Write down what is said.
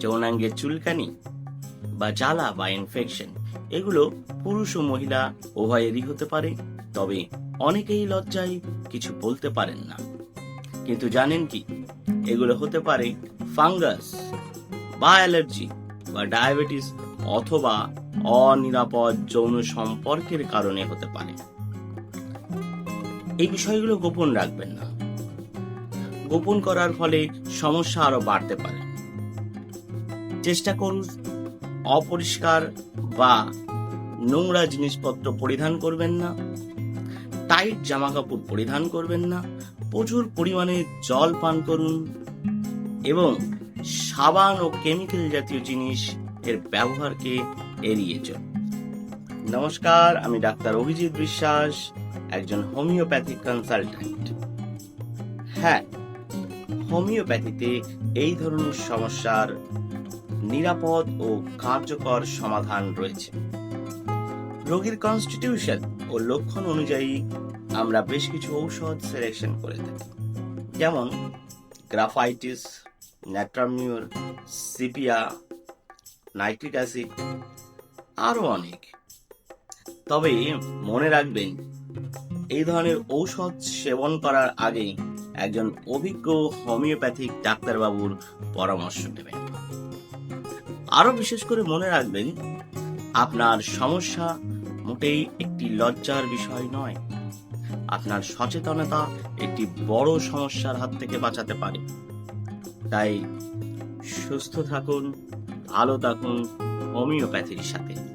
যৌনাঙ্গের চুলকানি বা জ্বালা বা ইনফেকশন এগুলো পুরুষ ও মহিলা উভয়েরই হতে পারে, তবে অনেকেই লজ্জায় কিছু বলতে পারেন না। কিন্তু জানেন কি? এগুলো হতে পারে ফাঙ্গাস বা অ্যালার্জি বা ডায়াবেটিস অথবা অনিরাপদ যৌন সম্পর্কের কারণে হতে পারে। এই বিষয়গুলো গোপন রাখবেন না। গোপন করার ফলে সমস্যা আরও বাড়তে পারে। চেষ্টা করুন অপরিষ্কার বা নোংরা জিনিসপত্র পরিধান করবেন না, টাইট জামা কাপড় পরিধান করবেন না, প্রচুর পরিমাণে জল পান করুন এবং সাবান ও কেমিক্যাল জাতীয় জিনিস এর ব্যবহারকে এড়িয়ে চলুন। নমস্কার, আমি ডাক্তার অভিজিৎ বিশ্বাস, একজন হোমিওপ্যাথিক কনসালট্যান্ট। হ্যাঁ হোমিওপ্যাথিতে এই ধরনের সমস্যার নিরাপদ ও কার্যকর সমাধান রয়েছে। রোগীর কনস্টিটিউশন ও লক্ষণ অনুযায়ী আমরা বেশ কিছু ঔষধ সিলেকশন করে থাকি। যেমন graphites natrum mur sepia nitric acid আরও অনেক। তবে মনে রাখবেন, এই ধরনের ঔষধ সেবন করার আগে একজন অভিজ্ঞ হোমিওপ্যাথিক ডাক্তারবাবুর পরামর্শ নেবেন। আরও বিশেষ করে মনে রাখবেন, আপনার সমস্যা মোটেই একটি লজ্জার বিষয় নয়। আপনার সচেতনতা একটি বড় সমস্যার হাত থেকে বাঁচাতে পারে। তাই সুস্থ থাকুন, ভালো থাকুন, হোমিওপ্যাথির সাথে।